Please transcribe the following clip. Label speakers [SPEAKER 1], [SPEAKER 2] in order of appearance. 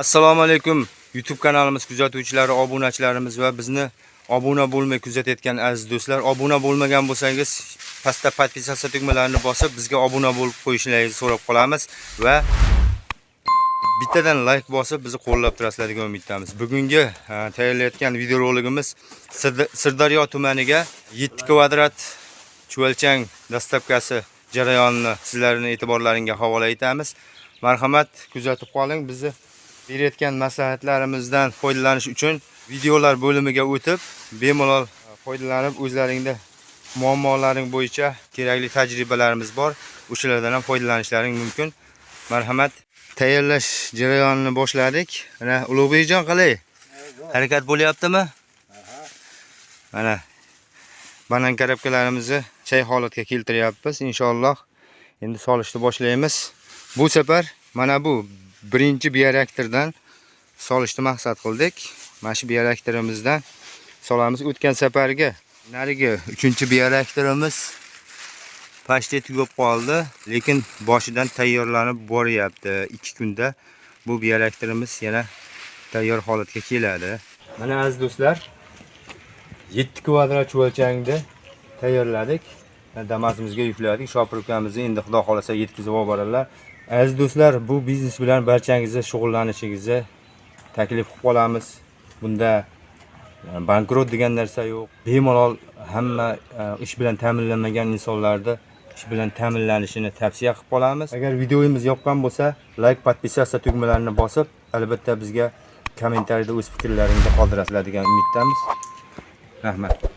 [SPEAKER 1] assalomu alaykum youtube kanalimiz kuzatuvchilari obunachilarimiz va bizni obuna bo'lmay kuzatayotgan aziz do'stlar. Obuna bo'lmagan bo'lsangiz pastda podpisatsiya tugmalarini bosib bizga obuna bo'lib qo'yishlaringizni so'rab qolamiz va bittadan layk bosib bizni qo'llab turasizlar degan umiddamiz. Bugungi tayyorlayotgan videorolikimiz Sirda- sirdaryo tumaniga 7 kvadrat chuvalchang dastavkasi jarayonini sizlarni e'tiborlaringga havola etamiz. Marhamat kuzatib qoling bizni berayotgan maslahatlarimizdan foydalanish uchun videolar bo'limiga o'tib bemalol foydalanib o'zlaringda muammolaring bo'yicha kerakli tajribalarimiz bor. O'shalardan ham foydalanishlaring mumkin. Marhamat. Tayyorlash jarayonini boshladik. Mana ulug'bekjon qalay? Harakat bo'lyaptimi? Mana banan karabkalarimizni chay holatga keltiryapmiz. İnshaalloh endi solishni boshlaymiz. Bu safar mana bu birinchi bioreaktordan solishni maqsad qildik. Mana shu bioreaktorimizdan solamiz. O'tgan safargi narigi uchinchi bioreaktorimiz pashta tugab qoldi lekin boshidan tayyorlanib boryapti. İkki kunda bu bioreaktorimiz yana tayyor holatga keladi. Mana aziz do'stlar 7 kvadrat chuvalchangni tayyorladik. Damasimizga yukladik. Shopir ukamizni endi xudo xohlasa yetkazib aziz do'stlar bu biznes bilan barchangizni shug'ullanishingizni taklif qilib qolamiz. Bunda e, bankrot degan narsa yo'q. Bemalol hamma e, ish bilan ta'minlanmagan insonlarni ish bilan ta'minlanishini tavsiya qilib qolamiz. Agar videomiz yoqqan bo'lsa layk podpisatsiya tugmalarini bosib albatta bizga kommentariyada o'z fikrlaringizni qoldirasizlar degan umiddamiz. Rahmat.